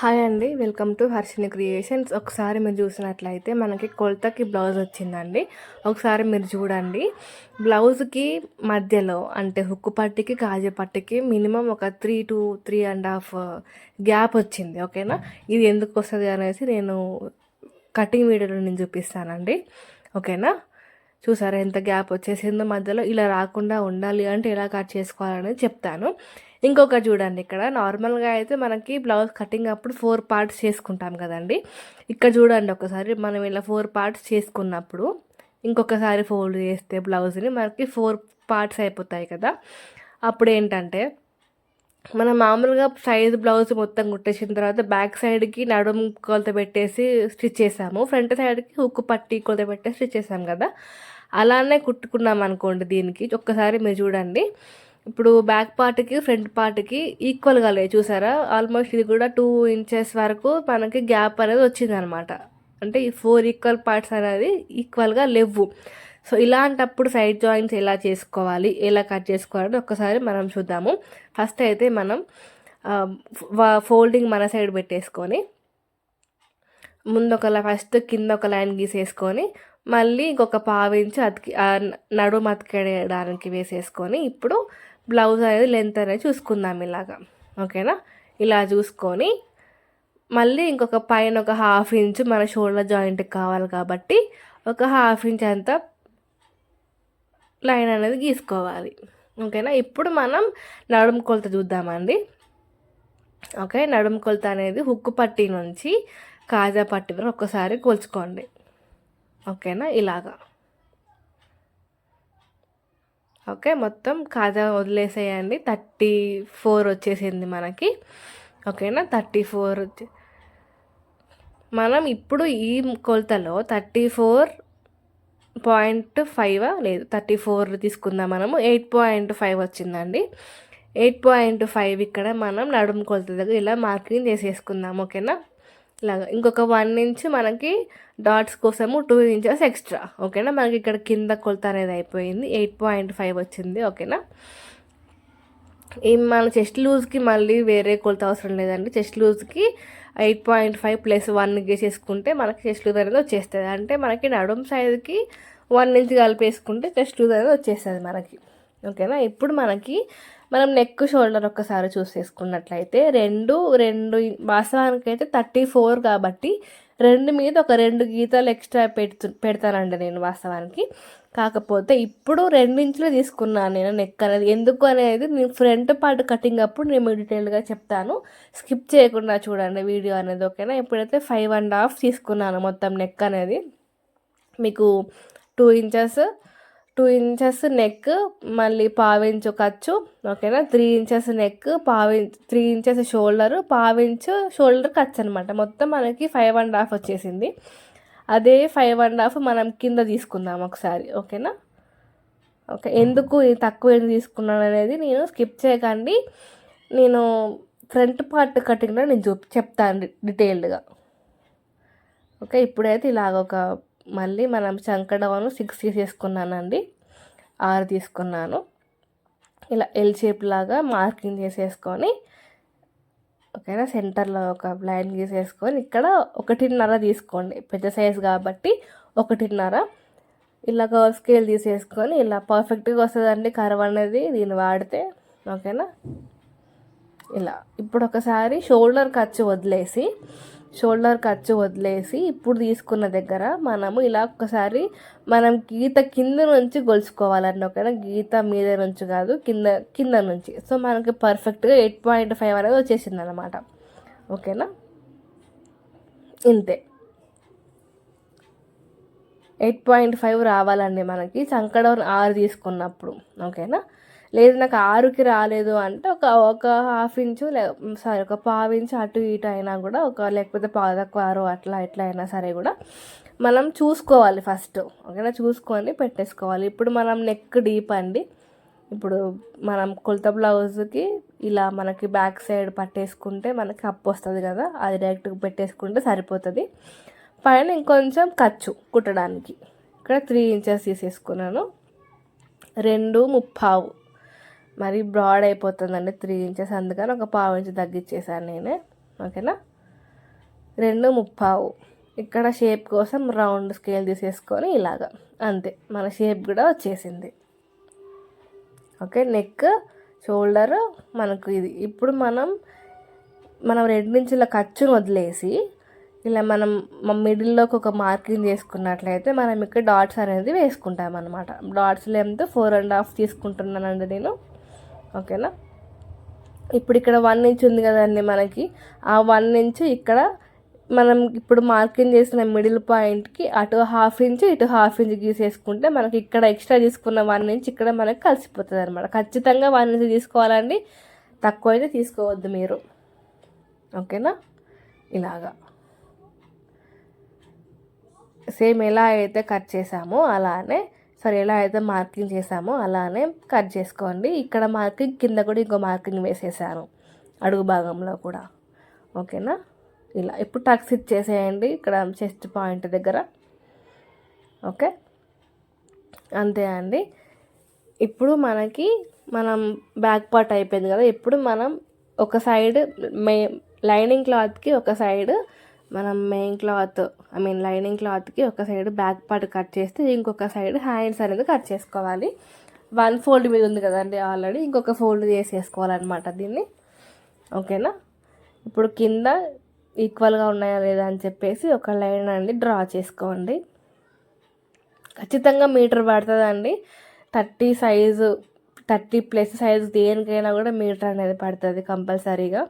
Hi అండి welcome to Harshini creations. ఒకసారి మీరు చూసినట్లయితే మనకి కొలతకి బ్లౌజ్ వచ్చిందండి. ఒకసారి మీరు చూడండి. బ్లౌజ్కి మధ్యలో అంటే హుక్కు పట్టికి కాజే పట్టికి మినిమం ఒక three to three and half gap వచ్చింది ఓకేనా? ఇది ఎందుకు వస్తుంది అనేసి నేను కటింగ్ వీడియోలో నేను చూపిస్తానండి ఓకేనా? చూసారా ఎంత గ్యాప్ వచ్చేసిందో మధ్యలో. ఇలా రాకుండా ఉండాలి అంటే ఎలా కట్ చేసుకోవాలనేది చెప్తాను. ఇంకొక చూడండి ఇక్కడ. నార్మల్గా అయితే మనకి బ్లౌజ్ కటింగ్ అప్పుడు ఫోర్ పార్ట్స్ చేసుకుంటాం కదండి. ఇక్కడ చూడండి ఒకసారి మనం ఇలా ఫోర్ పార్ట్స్ చేసుకున్నప్పుడు ఇంకొకసారి ఫోల్డ్ చేస్తే బ్లౌజ్ని మనకి ఫోర్ పార్ట్స్ అయిపోతాయి కదా. అప్పుడు ఏంటంటే మనం మామూలుగా సైజ్ బ్లౌజ్ మొత్తం కుట్టేసిన తర్వాత బ్యాక్ సైడ్కి నడుము కొలత పెట్టేసి స్టిచ్ చేసాము. ఫ్రంట్ సైడ్కి ఉక్కు పట్టి కొలత పెట్టేసి స్టిచ్ చేసాం కదా. అలానే కుట్టుకున్నాం అనుకోండి దీనికి. ఒక్కసారి మీరు చూడండి. ఇప్పుడు బ్యాక్ పార్ట్కి ఫ్రంట్ పార్ట్కి ఈక్వల్గా లేదు చూసారా? ఆల్మోస్ట్ ఇది కూడా టూ ఇంచెస్ వరకు మనకి గ్యాప్ అనేది వచ్చిందనమాట. అంటే ఈ ఫోర్ ఈక్వల్ పార్ట్స్ అనేది ఈక్వల్గా లేవు. సో ఇలాంటప్పుడు సైడ్ జాయింట్స్ ఎలా చేసుకోవాలి? ఎలా కట్ చేసుకోవాలని ఒక్కసారి మనం చూద్దాము. ఫస్ట్ అయితే మనం ఫోల్డింగ్ మన సైడ్ పెట్టేసుకొని ముందు ఒక ఫస్ట్ కింద ఒక లైన్ గీసేసుకొని మళ్ళీ ఇంకొక పావించి అతికి నడుము అతికేయడానికి వేసేసుకొని ఇప్పుడు బ్లౌజ్ అనేది లెంత్ అనేది చూసుకుందాం ఇలాగా. ఓకేనా? ఇలా చూసుకొని మళ్ళీ ఇంకొక పైన ఒక హాఫ్ ఇంచ్ మన షోల్డర్ జాయింట్కి కావాలి కాబట్టి ఒక హాఫ్ ఇంచ్ అంతా లైన్ అనేది గీసుకోవాలి. ఓకేనా? ఇప్పుడు మనం నడుము కొలత చూద్దామండి. ఓకే? నడుము కొలత అనేది హుక్కు పట్టి నుంచి కాజా పట్టి వరకు ఒక్కసారి కొలుచుకోండి. ఓకేనా? ఇలాగా. ఓకే మొత్తం కాజా వదిలేసేయండి. థర్టీ ఫోర్ వచ్చేసింది మనకి. ఓకేనా? థర్టీ ఫోర్ మనం ఇప్పుడు ఈ కొలతలో థర్టీ ఫోర్ పాయింట్ ఫైవ్ లేదు థర్టీ ఫోర్ తీసుకుందాం మనము. ఎయిట్ పాయింట్ ఫైవ్ వచ్చిందండి. ఎయిట్ పాయింట్ ఫైవ్ ఇక్కడ మనం నడుము కొలత దగ్గర ఇలా మార్కింగ్ చేసేసుకుందాం. ఓకేనా? ఇలాగా. ఇంకొక వన్ ఇంచ్ మనకి డాట్స్ కోసము టూ ఇంచెస్ ఎక్స్ట్రా ఓకేనా? మనకి ఇక్కడ కింద కొలత అనేది అయిపోయింది. ఎయిట్ పాయింట్ ఫైవ్ వచ్చింది. ఓకేనా? ఈ మన చెస్ట్ లూజ్కి మళ్ళీ వేరే కొలత అవసరం లేదండి. Chest లూజ్కి eight point five plus one గీసేసుకుంటే మనకి చెస్ట్ లూజ్ అనేది వచ్చేస్తుంది. అంటే మనకి నడుం సైజ్కి వన్ ఇంచ్ కలిపేసుకుంటే చెస్ట్ లూజ్ అనేది వచ్చేస్తుంది మనకి. ఓకేనా? ఇప్పుడు మనకి మనం నెక్ షోల్డర్ ఒక్కసారి చూసేసుకున్నట్లయితే రెండు రెండు వాస్తవానికి అయితే థర్టీ ఫోర్ కాబట్టి రెండు మీద ఒక రెండు గీతలు ఎక్స్ట్రా పెడుతు పెడతానండి నేను వాస్తవానికి. కాకపోతే ఇప్పుడు రెండించులు తీసుకున్నాను నేను నెక్ అనేది. ఎందుకు అనేది నేను ఫ్రంట్ పార్ట్ కటింగ్ అప్పుడు నేను డీటెయిల్గా చెప్తాను. స్కిప్ చేయకుండా చూడండి వీడియో అనేది ఓకేనా? ఇప్పుడైతే ఫైవ్ అండ్ హాఫ్ తీసుకున్నాను మొత్తం నెక్ అనేది మీకు two inches two inches neck మళ్ళీ పావించు ఖర్చు ఓకేనా? త్రీ ఇంచెస్ నెక్ పావించ్ త్రీ ఇంచెస్ షోల్డర్ పావించు షోల్డర్ ఖర్చు అనమాట మొత్తం మనకి ఫైవ్ అండ్ హాఫ్ వచ్చేసింది. అదే ఫైవ్ అండ్ హాఫ్ మనం కింద తీసుకుందాం ఒకసారి ఓకేనా? ఓకే ఎందుకు తక్కువ ఎందుకు తీసుకున్నాను అనేది నేను స్కిప్ చేయకండి. నేను ఫ్రంట్ పార్ట్ కటింగ్లో నేను చూ చెప్తాను డీటెయిల్డ్గా. ఓకే ఇప్పుడైతే ఇలాగ ఒక మళ్ళీ మనం చంకడవను సిక్స్ తీసేసుకున్నానండి ఆరు తీసుకున్నాను. ఇలా ఎల్ షేప్ లాగా మార్కింగ్ చేసేసుకొని ఓకేనా? సెంటర్లో ఒక లైన్ గీసేసుకొని ఇక్కడ ఒకటిన్నర తీసుకోండి. పెద్ద సైజ్ కాబట్టి ఒకటిన్నర. ఇలా స్కేల్ తీసేసుకొని ఇలా పర్ఫెక్ట్గా వస్తుందండి కర్వ్ అనేది. దీన్ని వాడితే ఓకేనా? ఇలా. ఇప్పుడు ఒకసారి షోల్డర్ ఖర్చు వదిలేసి షోల్డర్ ఖర్చు వదిలేసి ఇప్పుడు తీసుకున్న దగ్గర మనము ఇలా ఒక్కసారి మనం గీత కింద నుంచి గొలుసుకోవాలండి. ఒకవేళ గీత మీద నుంచి కాదు కింద కింద నుంచి. సో మనకి పర్ఫెక్ట్గా ఎయిట్ పాయింట్ ఫైవ్ అనేది వచ్చేసింది అనమాట ఓకేనా? ఇంతే. ఎయిట్ పాయింట్ ఫైవ్ రావాలండి మనకి. సంకడం ఆరు తీసుకున్నప్పుడు. ఓకేనా? లేదు నాకు ఆరుకి రాలేదు అంటే ఒక ఒక హాఫ్ ఇంచు లే సారీ ఒక పావు ఇంచు అటు ఇటు అయినా కూడా ఒక లేకపోతే పాదకారు ఆరు అట్లా ఎట్లా అయినా సరే కూడా మనం చూసుకోవాలి ఫస్ట్ ఓకేనా? చూసుకొని పెట్టేసుకోవాలి. ఇప్పుడు మనం నెక్ డీప్ అండి. ఇప్పుడు మనం కొలత బ్లౌజ్కి ఇలా మనకి బ్యాక్ సైడ్ పట్టేసుకుంటే మనకి అప్పు వస్తుంది కదా? అది డైరెక్ట్గా పెట్టేసుకుంటే సరిపోతుంది. పైన ఇంకొంచెం ఖర్చు కుట్టడానికి. ఇక్కడ త్రీ ఇంచెస్ తీసేసుకున్నాను. రెండు ముప్పావు. మరి బ్రాడ్ అయిపోతుందండి త్రీ ఇంచెస్ అందుకని ఒక పావు ఇంచు తగ్గించేసాను నేనే. ఓకేనా? రెండు ముప్పావు. ఇక్కడ షేప్ కోసం రౌండ్ స్కేల్ తీసేసుకొని ఇలాగా. అంతే. మన షేప్ కూడా వచ్చేసింది. ఓకే? నెక్ షోల్డర్ మనకు ఇది. ఇప్పుడు మనం మనం రెండు ఖర్చును వదిలేసి ఇలా మనం మిడిల్లోకి ఒక మార్కింగ్ చేసుకున్నట్లయితే మనం ఇక్కడ డాట్స్ అనేది వేసుకుంటాం అనమాట dots length four and half తీసుకుంటున్నానండి నేను. ఓకేనా? ఇప్పుడు ఇక్కడ వన్ ఇంచ్ ఉంది కదండి మనకి. ఆ వన్ ఇంచ్ ఇక్కడ మనం ఇప్పుడు మార్కింగ్ చేసిన మిడిల్ పాయింట్కి అటు హాఫ్ ఇంచ్ ఇటు హాఫ్ ఇంచ్ గీసేసుకుంటే మనకి ఇక్కడ ఎక్స్ట్రా తీసుకున్న వన్ ఇంచ్ ఇక్కడ మనకి కలిసిపోతుంది అనమాట ఖచ్చితంగా వన్ ఇంచ్ తీసుకోవాలండి. తక్కువ అయితే తీసుకోవద్దు మీరు. ఓకేనా? ఇలాగా. సేమ్ ఎలా అయితే కట్ చేసామో అలానే సరే ఎలా అయితే మార్కింగ్ చేసామో అలానే కట్ చేసుకోండి. ఇక్కడ మార్కింగ్ కింద కూడా ఇంకో మార్కింగ్ వేసేసాను అడుగు భాగంలో కూడా. ఓకేనా? ఇలా ఇప్పుడు టక్స్ ఇచ్చేసేయండి ఇక్కడ చెస్ట్ పాయింట్ దగ్గర. ఓకే? అంతే అండి. ఇప్పుడు మనకి మనం బ్యాక్ పార్ట్ అయిపోయింది కదా ఇప్పుడు మనం ఒక సైడ్ మే లైనింగ్ క్లాత్కి ఒక సైడ్ మనం main cloth I mean lining క్లాత్కి ఒక సైడ్ బ్యాక్ పార్ట్ కట్ చేస్తే ఇంకొక సైడ్ హ్యాండ్స్ అనేది కట్ చేసుకోవాలి. వన్ ఫోల్డ్ మీద ఉంది కదండి ఆల్రెడీ ఇంకొక ఫోల్డ్ చేసేసుకోవాలన్నమాట దీన్ని. ఓకేనా ఇప్పుడు కింద ఈక్వల్గా ఉన్నాయా లేదా అని చెప్పేసి ఒక లైన్ అండి డ్రా చేసుకోండి. ఖచ్చితంగా మీటర్ పడుతుందండి. Thirty size thirty plus size దేనికైనా కూడా మీటర్ అనేది పడుతుంది కంపల్సరీగా.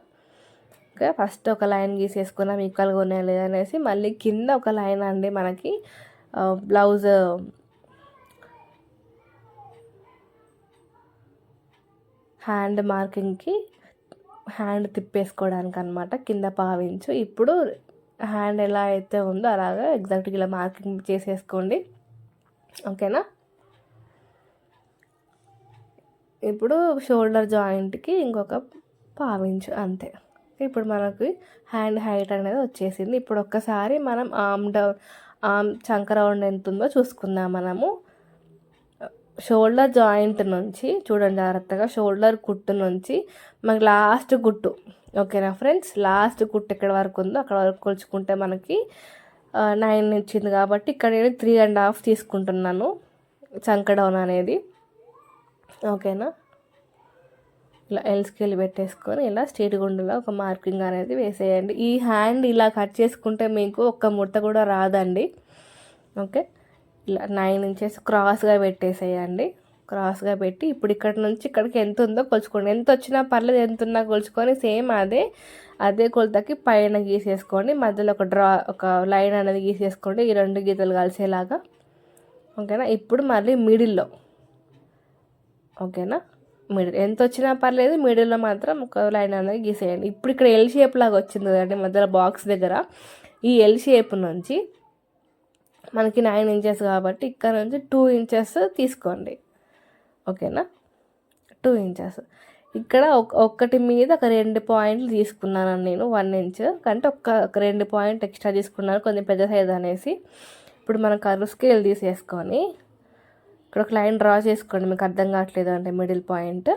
ఫస్ట్ ఒక లైన్ గీసేసుకున్నాం ఈక్వల్గా ఉన్నాయా లేదా అనేసి మళ్ళీ కింద ఒక లైన్ అండి మనకి. బ్లౌజ్ హ్యాండ్ మార్కింగ్కి హ్యాండ్ తిప్పేసుకోవడానికి అనమాట కింద పావించు. ఇప్పుడు హ్యాండ్ ఎలా అయితే ఉందో అలాగా ఎగ్జాక్ట్గా ఇలా మార్కింగ్ చేసేసుకోండి. ఓకేనా? ఇప్పుడు షోల్డర్ జాయింట్కి ఇంకొక పావించు అంతే. ఇప్పుడు మనకి హ్యాండ్ హైట్ అనేది వచ్చేసింది. ఇప్పుడు ఒక్కసారి మనం ఆమ్ డౌన్ ఆమ్ చంక రౌండ్ ఎంత ఉందో చూసుకుందాం మనము. షోల్డర్ జాయింట్ నుంచి చూడండి జాగ్రత్తగా షోల్డర్ కుట్టు నుంచి మనకి లాస్ట్ గుట్టు. ఓకేనా ఫ్రెండ్స్? లాస్ట్ గుట్టు ఎక్కడ వరకు ఉందో అక్కడ వరకు కొలుచుకుంటే మనకి నైన్ ఇచ్చింది కాబట్టి ఇక్కడ నేను త్రీ అండ్ హాఫ్ తీసుకుంటున్నాను చంక డౌన్ అనేది. ఓకేనా? ఇలా ఎల్ స్కేల్ పెట్టేసుకొని ఇలా స్ట్రీట్ గుండెలో ఒక మార్కింగ్ అనేది వేసేయండి. ఈ హ్యాండ్ ఇలా కట్ చేసుకుంటే మీకు ఒక్క ముడత కూడా రాదండి. ఓకే? ఇలా నైన్ ఇంచెస్ క్రాస్గా పెట్టేసేయండి. క్రాస్గా పెట్టి ఇప్పుడు ఇక్కడ నుంచి ఇక్కడికి ఎంత ఉందో కొలుచుకోండి. ఎంత వచ్చినా పర్లేదు ఎంత ఉన్నా కొలుచుకొని సేమ్ అదే అదే కొలతకి పైన గీసేసుకోండి. మధ్యలో ఒక డ్రా ఒక లైన్ అనేది గీసేసుకోండి. ఈ రెండు గీతలు కలిసేలాగా. ఓకేనా? ఇప్పుడు మళ్ళీ మిడిల్లో. ఓకేనా? మిడిల్ ఎంత వచ్చినా పర్లేదు మిడిల్లో మాత్రం ఒక లైన్ అనేది గీసేయండి. ఇప్పుడు ఇక్కడ ఎల్ షేప్ లాగా వచ్చింది కదండి మధ్యలో బాక్స్ దగ్గర. ఈ ఎల్ షేప్ నుంచి మనకి నైన్ ఇంచెస్ కాబట్టి ఇక్కడ నుంచి టూ ఇంచెస్ తీసుకోండి. ఓకేనా? టూ ఇంచెస్ ఇక్కడ ఒక్కటి మీద ఒక రెండు పాయింట్లు తీసుకున్నాను నేను వన్ ఇంచ్ కంటే ఒక్క ఒక రెండు పాయింట్ ఎక్స్ట్రా తీసుకున్నాను కొంచెం పెద్ద సైజ్ అనేసి. ఇప్పుడు మనం కర్వ్ స్కేల్ తీసేసుకొని ఇక్కడ ఒక లైన్ డ్రా చేసుకోండి మీకు అర్థం కావట్లేదు అంటే మిడిల్ పాయింట్.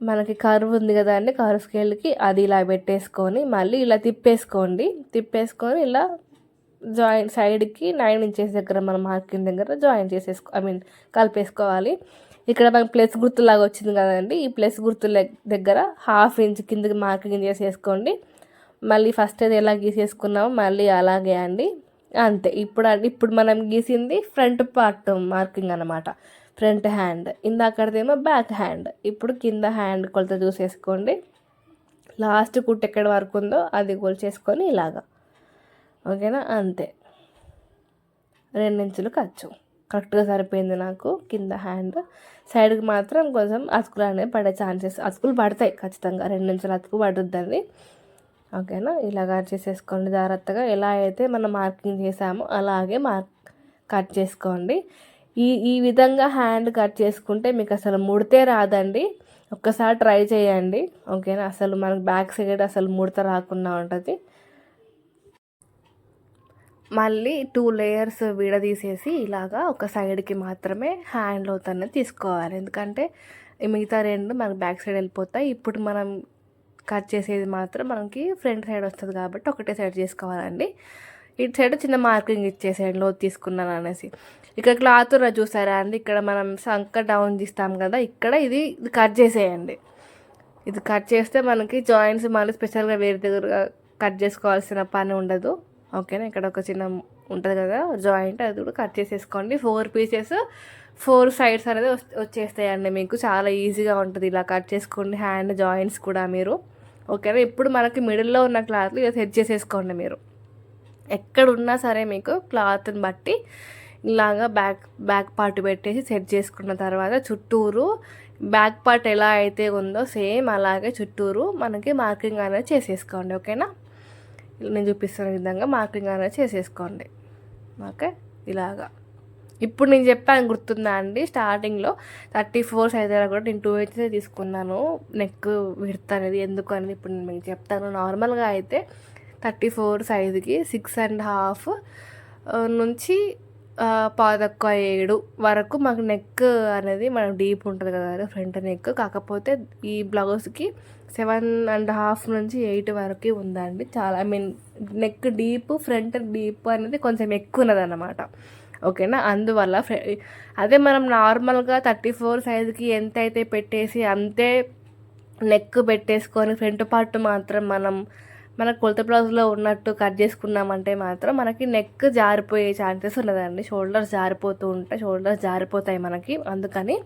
మనకి కర్వ్ ఉంది కదా అండి కర్వ్ స్కేల్కి అది ఇలా పెట్టేసుకొని మళ్ళీ ఇలా తిప్పేసుకోండి. తిప్పేసుకొని ఇలా జాయిన్ సైడ్కి నైన్ ఇంచెస్ దగ్గర మనం మార్కింగ్ దగ్గర జాయిన్ చేసేసుకో ఐ మీన్ కలిపేసుకోవాలి. ఇక్కడ మనకి ప్లస్ గుర్తులాగా వచ్చింది కదండి ఈ ప్లస్ గుర్తు దగ్గర హాఫ్ ఇంచ్ కిందకి మార్కింగ్ చేసేసుకోండి. మళ్ళీ ఫస్ట్ అది ఎలా గీసేసుకున్నామో మళ్ళీ అలాగే అండి. అంతే. ఇప్పుడు ఇప్పుడు మనం గీసింది ఫ్రంట్ పార్ట్ మార్కింగ్ అనమాట ఫ్రంట్ హ్యాండ్. ఇందాకడదేమో బ్యాక్ హ్యాండ్. ఇప్పుడు కింద హ్యాండ్ కొలత చూసేసుకోండి. లాస్ట్ కుట్ ఎక్కడ వరకు ఉందో అది కొలిచేసుకొని ఇలాగా. ఓకేనా? అంతే. రెండించులు ఖర్చు. కరెక్ట్గా సరిపోయింది నాకు కింద హ్యాండ్. సైడ్కి మాత్రం కొంచెం అతుకులు అనేవి పడే ఛాన్సెస్. అతుకులు పడతాయి ఖచ్చితంగా. రెండించులు అతుకు పడుద్దండి. ఓకేనా? ఇలా కట్ చేసేసుకోండి జాగ్రత్తగా. ఎలా అయితే మనం మార్కింగ్ చేసామో అలాగే మార్క్ కట్ చేసుకోండి. ఈ ఈ విధంగా హ్యాండ్ కట్ చేసుకుంటే మీకు అసలు ముడితే రాదండి. ఒక్కసారి ట్రై చేయండి. ఓకేనా? అసలు మనకు బ్యాక్ సైడ్ అసలు ముడత రాకుండా ఉంటుంది. మళ్ళీ టూ లేయర్స్ విడదీసేసి ఇలాగా ఒక సైడ్కి మాత్రమే హ్యాండ్ లోత్ తీసుకోవాలి. ఎందుకంటే మిగతా రెండు మనకు బ్యాక్ సైడ్ వెళ్ళిపోతాయి. ఇప్పుడు మనం కట్ చేసేది మాత్రం మనకి ఫ్రంట్ సైడ్ వస్తుంది కాబట్టి ఒకటే సైడ్ చేసుకోవాలండి. ఇటు సైడ్ చిన్న మార్కింగ్ ఇచ్చేసేయండి లోతు తీసుకున్నాను అనేసి. ఇక్కడ క్లాత్ చూసారా అండి ఇక్కడ మనం సంక డౌన్ తీస్తాం కదా ఇక్కడ ఇది కట్ చేసేయండి. ఇది కట్ చేస్తే మనకి జాయింట్స్ మళ్ళీ స్పెషల్గా వేరే దగ్గర కట్ చేసుకోవాల్సిన పని ఉండదు. ఓకేనా? ఇక్కడ ఒక చిన్న ఉంటుంది కదా జాయింట్ అది కూడా కట్ చేసేసుకోండి. ఫోర్ పీసెస్ ఫోర్ సైడ్స్ అనేది వచ్చేస్తాయండి మీకు. చాలా ఈజీగా ఉంటుంది ఇలా కట్ చేసుకోండి. హ్యాండ్ జాయింట్స్ కూడా మీరు. ఓకేనా? ఇప్పుడు మనకి మిడిల్లో ఉన్న క్లాత్లు ఇలా సెట్ చేసేసుకోండి మీరు. ఎక్కడున్నా సరే మీకు క్లాత్ని బట్టి ఇలాగా బ్యాక్ బ్యాక్ పార్ట్ పెట్టేసి సెట్ చేసుకున్న తర్వాత చుట్టూరు బ్యాక్ పార్ట్ ఎలా అయితే ఉందో సేమ్ అలాగే చుట్టూరు మనకి మార్కింగ్ అనేది చేసేసుకోండి. ఓకేనా? నేను చూపిస్తున్న విధంగా మార్కింగ్ అనేది చేసేసుకోండి. ఓకే? ఇలాగా. ఇప్పుడు నేను చెప్పాను గుర్తుందా అండి? స్టార్టింగ్లో థర్టీ ఫోర్ సైజ్ కూడా నేను టూ ఇంచెస్ తీసుకున్నాను. నెక్ విడత అనేది ఎందుకు అనేది ఇప్పుడు నేను మీకు చెప్తాను. నార్మల్గా అయితే థర్టీ ఫోర్ సైజుకి సిక్స్ అండ్ హాఫ్ నుంచి పాదొక్క ఏడు వరకు మాకు నెక్ అనేది మనం డీప్ ఉంటుంది కదా ఫ్రంట్ నెక్. కాకపోతే ఈ బ్లౌజ్కి సెవెన్ అండ్ హాఫ్ నుంచి ఎయిట్ వరకు ఉందండి. చాలా I mean neck deep front deep అనేది కొంచెం ఎక్కువ ఉన్నదన్నమాట. ఓకేనా? అందువల్ల అదే మనం నార్మల్గా థర్టీ ఫోర్ సైజుకి ఎంత అయితే పెట్టేసి అంతే నెక్ పెట్టేసుకొని ఫ్రంట్ పార్ట్ మాత్రం మనం మన కొలత బ్లౌజ్లో ఉన్నట్టు కట్ చేసుకున్నామంటే మాత్రం మనకి నెక్ జారిపోయే ఛాన్సెస్ ఉన్నదండి. షోల్డర్స్ జారిపోతూ ఉంటాయి షోల్డర్స్ జారిపోతాయి మనకి. అందుకని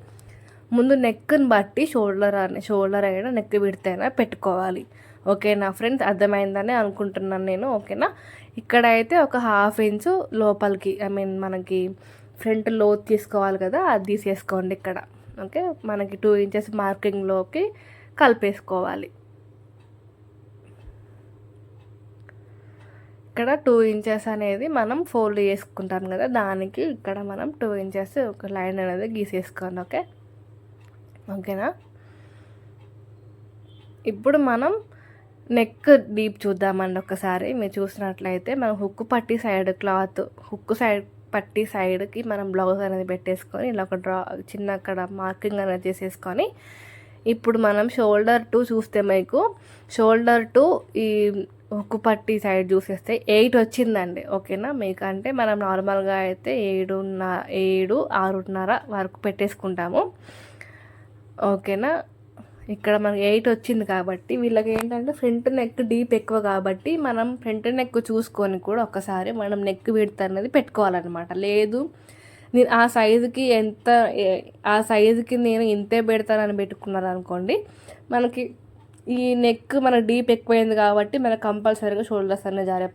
ముందు నెక్ని బట్టి షోల్డర్ అని షోల్డర్ అయినా నెక్ విడితేనా పెట్టుకోవాలి. ఓకేనా ఫ్రెండ్స్? అర్థమైందని అనుకుంటున్నాను నేను. ఓకేనా? ఇక్కడ అయితే ఒక హాఫ్ ఇంచు లోపలికి ఐ మీన్ మనకి ఫ్రంట్ లోత్ తీసుకోవాలి కదా అది తీసేసుకోండి ఇక్కడ. ఓకే? మనకి టూ ఇంచెస్ మార్కింగ్లోకి కలిపేసుకోవాలి. ఇక్కడ టూ ఇంచెస్ అనేది మనం ఫోల్డ్ చేసుకుంటాం కదా దానికి ఇక్కడ మనం టూ ఇంచెస్ ఒక లైన్ అనేది గీసేసుకోండి ఓకే? ఓకేనా? ఇప్పుడు మనం నెక్ డీప్ చూద్దామండి ఒకసారి. మీరు చూసినట్లయితే మనం హుక్కు పట్టి సైడ్ క్లాత్ హుక్ సైడ్ పట్టి సైడ్కి మనం బ్లౌజ్ అనేది పెట్టేసుకొని ఇలా ఒక డ్రా చిన్న అక్కడ మార్కింగ్ అనేది చేసేసుకొని ఇప్పుడు మనం షోల్డర్ టు చూస్తే మీకు షోల్డర్ టు ఈ ఉక్కు పట్టి సైడ్ చూసేస్తే ఎయిట్ వచ్చిందండి. ఓకేనా? మీకు అంటే మనం నార్మల్గా అయితే ఏడున్న ఏడు ఆరున్నర వరకు పెట్టేసుకుంటాము. ఓకేనా? ఇక్కడ మనకి ఎయిట్ వచ్చింది కాబట్టి వీళ్ళకి ఏంటంటే ఫ్రంట్ నెక్ డీప్ ఎక్కువ కాబట్టి మనం ఫ్రంట్ నెక్ చూసుకొని కూడా ఒకసారి మనం నెక్ విడత అనేది పెట్టుకోవాలన్నమాట. లేదు నేను ఆ సైజుకి ఎంత ఆ సైజుకి నేను ఇంతే పెడతానని పెట్టుకున్నాను అనుకోండి మనకి ఈ నెక్ మన డీప్ ఎక్కువైంది కాబట్టి మనకు కంపల్సరీగా షోల్డర్స్ అనేవి జారే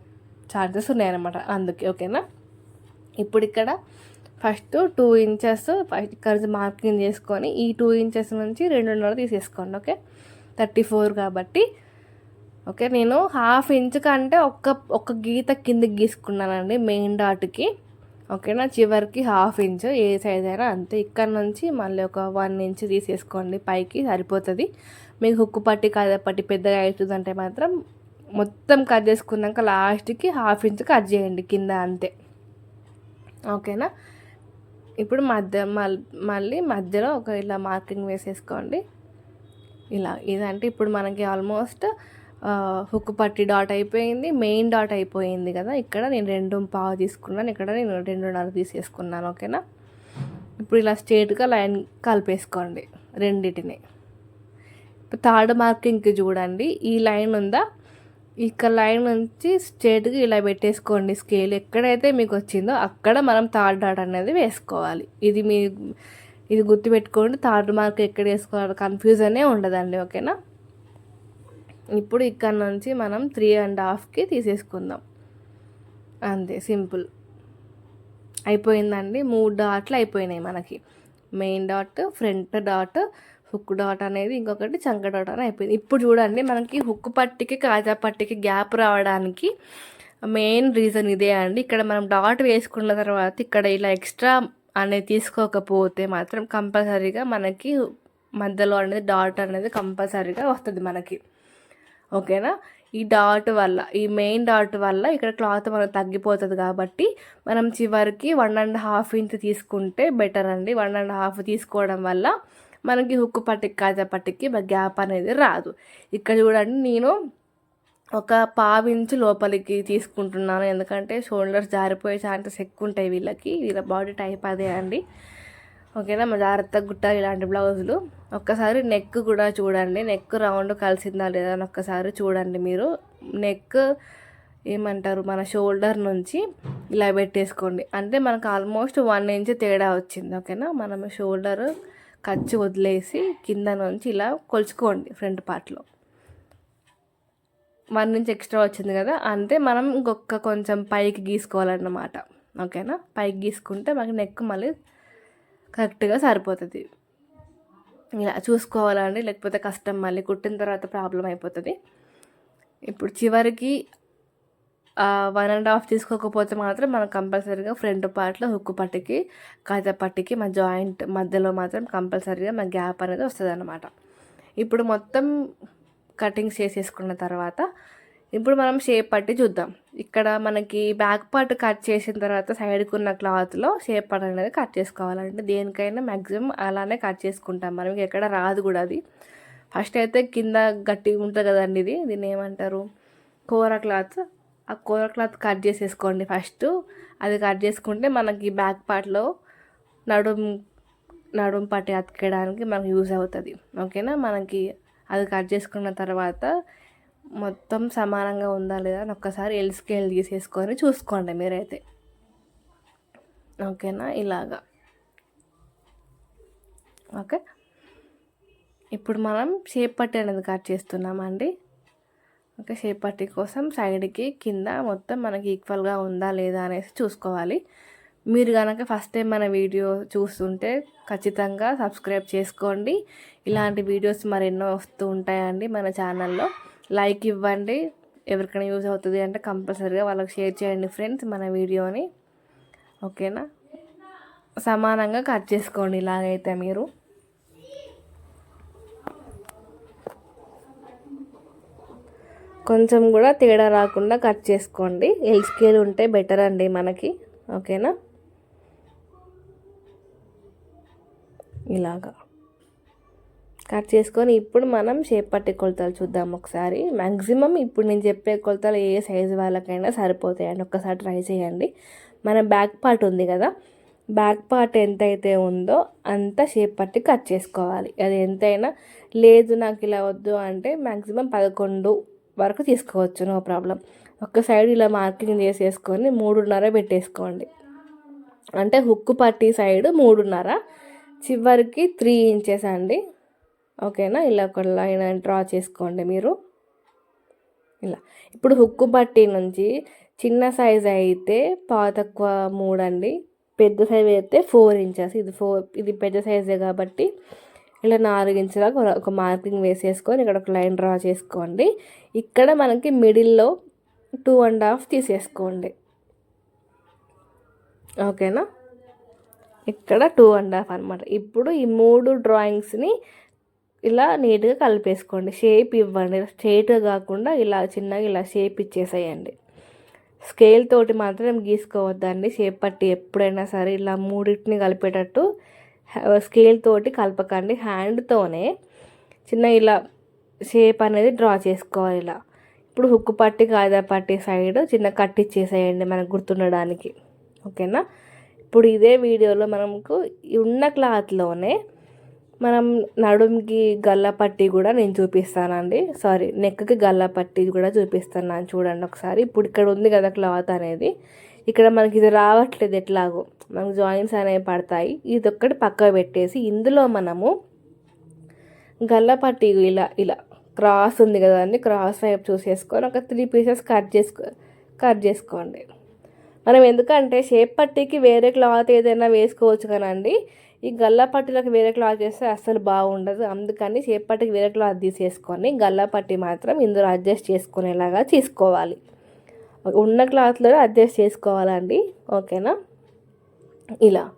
ఛాన్సెస్ ఉన్నాయన్నమాట. అందుకే ఓకేనా? ఇప్పుడు ఇక్కడ ఫస్ట్ టూ ఇంచెస్ ఇక్కడ మార్కింగ్ చేసుకొని ఈ టూ ఇంచెస్ నుంచి రెండున్నర తీసేసుకోండి ఓకే? థర్టీ ఫోర్ కాబట్టి ఓకే? నేను హాఫ్ ఇంచ్ కంటే ఒక్క ఒక్క గీత కిందకి గీసుకున్నానండి మెయిన్ డాట్కి ఓకేనా? చివరికి హాఫ్ ఇంచ్ ఏ సైజ్ అయినా అంతే. ఇక్కడ నుంచి మళ్ళీ ఒక వన్ ఇంచ్ తీసేసుకోండి పైకి సరిపోతుంది. మీకు హుక్కు పట్టి కథ పట్టి పెద్దగా అవుతుందంటే మాత్రం మొత్తం కట్ చేసుకున్నాక లాస్ట్కి హాఫ్ ఇంచ్ కట్ చేయండి కింద అంతే. ఓకేనా? ఇప్పుడు మధ్య మళ్ళీ మధ్యలో ఒక ఇలా మార్కింగ్ వేసేసుకోండి. ఇలా ఇదంటే ఇప్పుడు మనకి ఆల్మోస్ట్ హుక్ పట్టి డాట్ అయిపోయింది మెయిన్ డాట్ అయిపోయింది కదా. ఇక్కడ నేను రెండు పావు తీసుకున్నాను ఇక్కడ నేను రెండున్నర తీసేసుకున్నాను ఓకేనా? ఇప్పుడు ఇలా స్ట్రేట్గా లైన్ కలిపేసుకోండి రెండింటిని. థర్డ్ మార్కింగ్కి చూడండి ఈ లైన్ ఉందా? ఇక లైన్ నుంచి స్ట్రేట్గా ఇలా పెట్టేసుకోండి స్కేల్ ఎక్కడైతే మీకు వచ్చిందో అక్కడ మనం థర్డ్ డాట్ అనేది వేసుకోవాలి. ఇది మీ ఇది గుర్తుపెట్టుకోండి థర్డ్ మార్క్ ఎక్కడ వేసుకోవాలి కన్ఫ్యూజనే ఉండదండి ఓకేనా? ఇప్పుడు ఇక్కడ నుంచి మనం త్రీ అండ్ హాఫ్కి తీసేసుకుందాం. అంతే సింపుల్. అయిపోయిందండి. మూడు డాట్లు అయిపోయినాయి మనకి. Main dot front dot hook dot అనేది ఇంకొకటి చంక డాట్ అని అయిపోయింది. ఇప్పుడు చూడండి మనకి హుక్ పట్టికి కాజా పట్టికి గ్యాప్ రావడానికి మెయిన్ రీజన్ ఇదే అండి. ఇక్కడ మనం డాట్ వేసుకున్న తర్వాత ఇక్కడ ఇలా ఎక్స్ట్రా అనేది తీసుకోకపోతే మాత్రం కంపల్సరీగా మనకి మధ్యలో అనేది డాట్ అనేది కంపల్సరీగా వస్తుంది మనకి. ఓకేనా ఈ డాట్ వల్ల ఈ మెయిన్ డాట్ వల్ల ఇక్కడ క్లాత్ మనకు తగ్గిపోతుంది కాబట్టి మనం చివరికి వన్ అండ్ హాఫ్ ఇంచ్ తీసుకుంటే బెటర్ అండి. వన్ అండ్ హాఫ్ తీసుకోవడం వల్ల మనకి హుక్కు పట్టికి కాజా పట్టికి గ్యాప్ అనేది రాదు. ఇక్కడ చూడండి నేను ఒక పావించు లోపలికి తీసుకుంటున్నాను. ఎందుకంటే షోల్డర్స్ జారిపోయే ఛాన్సెస్ ఎక్కువ ఉంటాయి వీళ్ళకి. వీళ్ళ బాడీ టైప్ అదే అండి. ఓకేనా? మా జాగ్రత్తగా గుట్టాలి ఇలాంటి బ్లౌజులు. ఒక్కసారి నెక్ కూడా చూడండి. నెక్ రౌండ్ కలిసిందా లేదా అని ఒక్కసారి చూడండి మీరు. నెక్ ఏమంటారు? మన షోల్డర్ నుంచి ఇలా పెట్టేసుకోండి. అంటే మనకు ఆల్మోస్ట్ వన్ ఇంచ్ తేడా వచ్చింది. ఓకేనా? మనం షోల్డర్ ఖర్చు వదిలేసి కింద నుంచి ఇలా కొలుచుకోండి ఫ్రంట్ పార్ట్లో. వన్ నుంచి ఎక్స్ట్రా వచ్చింది కదా అంతే మనం ఇంకొక కొంచెం పైకి గీసుకోవాలన్నమాట. ఓకేనా? పైకి గీసుకుంటే మనకి నెక్ మళ్ళీ కరెక్ట్గా సరిపోతుంది. ఇలా చూసుకోవాలండి లేకపోతే కష్టం మళ్ళీ కుట్టిన తర్వాత ప్రాబ్లం అయిపోతుంది. ఇప్పుడు చివరికి వన్ అండ్ హాఫ్ తీసుకోకపోతే మాత్రం మనం కంపల్సరీగా ఫ్రంట్ పార్ట్లో హుక్కు పట్టికి కాజా పట్టికి మా జాయింట్ మధ్యలో మాత్రం కంపల్సరీగా మా గ్యాప్ అనేది వస్తుంది అనమాట ఇప్పుడు మొత్తం కటింగ్స్ చేసేసుకున్న తర్వాత ఇప్పుడు మనం షేప్ పట్టి చూద్దాం. ఇక్కడ మనకి బ్యాక్ పార్ట్ కట్ చేసిన తర్వాత సైడ్కి ఉన్న క్లాత్లో షేప్ పట్ అనేది కట్ చేసుకోవాలంటే దేనికైనా మ్యాక్సిమం అలానే కట్ చేసుకుంటాం. మనం ఎక్కడ రాదు కూడా అది. ఫస్ట్ అయితే కింద గట్టిగా ఉంటుంది కదండి ఇది. దీన్ని ఏమంటారు? కూర క్లాత్ ఆ కూర క్లాత్ కట్ చేసేసుకోండి ఫస్ట్. అది కట్ చేసుకుంటే మనకి బ్యాక్ పార్ట్లో నడుము నడుం పట్టి అతికేయడానికి మనకు యూజ్ అవుతుంది. ఓకేనా? మనకి అది కట్ చేసుకున్న తర్వాత మొత్తం సమానంగా ఉందా లేదా అని ఒక్కసారి ఎల్ స్కేల్ తీసేసుకొని చూసుకోండి మీరైతే. ఓకేనా? ఇలాగా. ఓకే? ఇప్పుడు మనం షేప్ పట్టి అనేది కట్ చేస్తున్నామండి. ఓకే షేప్ పట్టి కోసం సైడ్కి కింద మొత్తం మనకి ఈక్వల్గా ఉందా లేదా అనేసి చూసుకోవాలి. మీరు కనుక ఫస్ట్ టైం మన వీడియో చూస్తుంటే ఖచ్చితంగా సబ్స్క్రైబ్ చేసుకోండి. ఇలాంటి వీడియోస్ మరెన్నో వస్తూ ఉంటాయండి మన ఛానల్లో. లైక్ ఇవ్వండి. ఎవరికైనా యూజ్ అవుతుంది అంటే కంపల్సరీగా వాళ్ళకి షేర్ చేయండి ఫ్రెండ్స్ మన వీడియోని. ఓకేనా? సమానంగా కట్ చేసుకోండి ఇలాగైతే మీరు. కొంచెం కూడా తేడా రాకుండా కట్ చేసుకోండి. ఎల్ స్కేల్ ఉంటే బెటర్ అండి మనకి. ఓకేనా? ఇలాగా. కట్ చేసుకొని ఇప్పుడు మనం షేప్ పట్టే కొలతలు చూద్దాం ఒకసారి. మ్యాక్సిమం ఇప్పుడు నేను చెప్పే కొలతలు ఏ సైజు వాళ్ళకైనా సరిపోతాయండి. ఒక్కసారి ట్రై చేయండి. మన బ్యాక్ పార్ట్ ఉంది కదా. బ్యాక్ పార్ట్ ఎంతైతే ఉందో అంత షేప్ పట్టి కట్ చేసుకోవాలి. అది ఎంతైనా లేదు నాకు ఇలా వద్దు అంటే మ్యాక్సిమం పదకొండు వరకు తీసుకోవచ్చు నో ప్రాబ్లం. ఒక సైడ్ ఇలా మార్కింగ్ చేసేసుకొని మూడున్నర పెట్టేసుకోండి. అంటే హుక్కు పట్టి సైడ్ మూడున్నర చివరికి త్రీ ఇంచెస్ అండి. ఓకేనా? ఇలా ఒక లైన్ డ్రా చేసుకోండి మీరు. ఇలా. ఇప్పుడు హుక్కు పట్టి నుంచి చిన్న సైజ్ అయితే పావు తక్కువ మూడు అండి పెద్ద సైజ్ అయితే ఫోర్ ఇంచెస్. ఇది ఫోర్ ఇది పెద్ద సైజే కాబట్టి ఇలా నాలుగు ఇంచులకు ఒక మార్కింగ్ వేసేసుకొని ఇక్కడ ఒక లైన్ డ్రా చేసుకోండి. ఇక్కడ మనకి మిడిల్లో టూ అండ్ హాఫ్ తీసేసుకోండి. ఓకేనా ఇక్కడ టూ అండ్ హాఫ్ అనమాట ఇప్పుడు ఈ మూడు డ్రాయింగ్స్ని ఇలా నీట్గా కలిపేసుకోండి. షేప్ ఇవ్వండి. స్ట్రేట్గా కాకుండా ఇలా చిన్నగా ఇలా షేప్ ఇచ్చేసేయండి. స్కేల్ తోటి మాత్రం గీసుకోవద్దండి. షేప్ పట్టి ఎప్పుడైనా సరే ఇలా మూడింటిని కలిపేటట్టు స్కేల్ తోటి కలపకండి. హ్యాండ్తోనే చిన్న ఇలా షేప్ అనేది డ్రా చేసుకోవాలి ఇలా. ఇప్పుడు హుక్కు పట్టి కాదా పట్టి సైడ్ చిన్న కట్ ఇచ్చేసేయండి మనకు గుర్తుండడానికి. ఓకేనా ఇప్పుడు ఇదే వీడియోలో మనకు ఉన్న క్లాత్లోనే మనం నడుముకి గల్ల పట్టి కూడా నేను చూపిస్తానండి. సారీ నెక్కి గల్ల పట్టి కూడా చూపిస్తున్నాను. చూడండి ఒకసారి. ఇప్పుడు ఇక్కడ ఉంది కదా క్లాత్ అనేది. ఇక్కడ మనకి ఇది రావట్లేదు ఎట్లాగో. మనకు జాయింట్స్ అనేవి పడతాయి. ఇది ఒక్కటి పక్క పెట్టేసి ఇందులో మనము గల్లపట్టి ఇలా ఇలా క్రాస్ ఉంది కదండి క్రాస్ వైపు చూసేసుకొని ఒక త్రీ పీసెస్ కట్ చేసుకో కట్ చేసుకోండి. మనం ఎందుకంటే షేప్ పట్టీకి వేరే క్లాత్ ఏదైనా వేసుకోవచ్చు కానండి. ఈ గల్లా పట్టీలకు వేరే క్లాత్ చేస్తే అస్సలు బాగుండదు. అందుకని షేప్ పట్టీకి వేరే క్లాత్ తీసేసుకొని గల్లా పట్టీ మాత్రం ఇందులో అడ్జస్ట్ చేసుకునేలాగా తీసుకోవాలి. ఉన్న క్లాత్లో అడ్జస్ట్ చేసుకోవాలండి. ఓకేనా? ఇలా.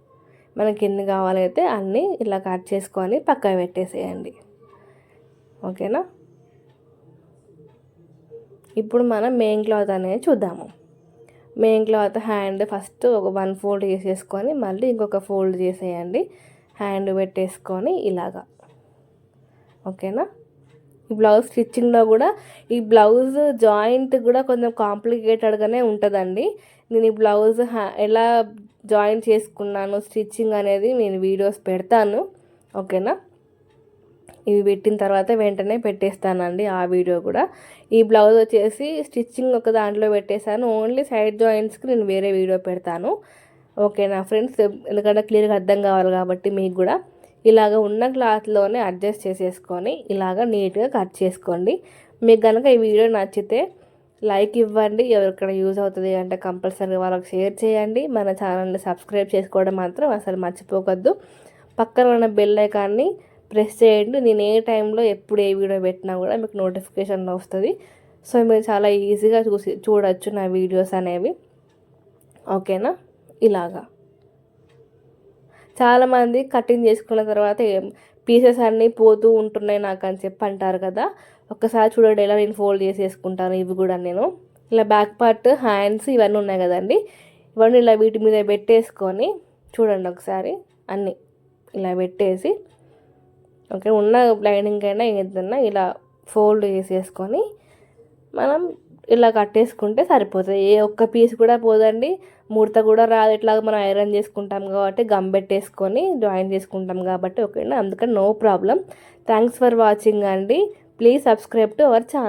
మనకి ఎన్ని కావాలైతే అన్నీ ఇలా కట్ చేసుకొని పక్కన పెట్టేసేయండి. ఓకేనా? ఇప్పుడు మనం మెయిన్ క్లాత్ అనేది చూద్దాము. మెయిన్ క్లాత్ హ్యాండ్ ఫస్ట్ ఒక వన్ ఫోల్డ్ చేసేసుకొని మళ్ళీ ఇంకొక ఫోల్డ్ చేసేయండి. హ్యాండ్ పెట్టేసుకొని ఇలాగా. ఓకేనా? బ్లౌజ్ స్టిచ్చింగ్లో కూడా ఈ బ్లౌజ్ జాయింట్ కూడా కొంచెం కాంప్లికేటెడ్గానే ఉంటుందండి. నేను ఈ బ్లౌజ్ ఎలా జాయిన్ చేసుకున్నాను స్టిచ్చింగ్ అనేది నేను వీడియోస్ పెడతాను. ఓకేనా? ఇవి పెట్టిన తర్వాత వెంటనే పెట్టేస్తానండి ఆ వీడియో కూడా. ఈ బ్లౌజ్ వచ్చేసి స్టిచ్చింగ్ ఒక దాంట్లో పెట్టేశాను. ఓన్లీ సైడ్ జాయింట్స్కి నేను వేరే వీడియో పెడతాను. ఓకేనా ఫ్రెండ్స్? ఎందుకంటే క్లియర్గా అర్థం కావాలి కాబట్టి మీకు కూడా. ఇలాగ ఉన్న క్లాత్లోనే అడ్జస్ట్ చేసేసుకొని ఇలాగ నీట్గా కట్ చేసుకోండి. మీకు కనుక ఈ వీడియో నచ్చితే లైక్ ఇవ్వండి. ఎవరికైనా యూజ్ అవుతుంది అంటే కంపల్సరీగా వాళ్ళకి షేర్ చేయండి. మన ఛానల్ని సబ్స్క్రైబ్ చేసుకోవడం మాత్రం అసలు మర్చిపోకద్దు. పక్కన ఉన్న బెల్ ఐకాన్ని ప్రెస్ చేయండి. నేను ఏ టైంలో ఎప్పుడు ఏ వీడియో పెట్టినా కూడా మీకు నోటిఫికేషన్ వస్తుంది. సో మీరు చాలా ఈజీగా చూసి చూడొచ్చు నా వీడియోస్ అనేవి. ఓకేనా? ఇలాగా. చాలామంది కటింగ్ చేసుకున్న తర్వాత పీసెస్ అన్నీ పోతూ ఉంటున్నాయి నాకు అని చెప్పి అంటారు కదా. ఒక్కసారి చూడండి ఎలా నేను ఫోల్డ్ చేసేసుకుంటాను ఇవి కూడా నేను. ఇలా బ్యాక్ పార్ట్ హ్యాండ్స్ ఇవన్నీ ఉన్నాయి కదండి. ఇవన్నీ ఇలా వీటి మీద పెట్టేసుకొని చూడండి ఒకసారి అన్నీ ఇలా పెట్టేసి. ఓకే ఉన్న లైనింగ్ అయినా ఏదన్నా ఇలా ఫోల్డ్ చేసేసుకొని మనం ఇలా కట్టేసుకుంటే సరిపోతుంది. ఏ ఒక్క పీస్ కూడా పోదండి. ముడత కూడా రాదు. ఇట్లా మనం ఐరన్ చేసుకుంటాం కాబట్టి గమ్ పెట్టేసుకొని జాయిన్ చేసుకుంటాం కాబట్టి ఓకేనా? అందుకని no problem. Thanks for watching అండి. Please subscribe to our channel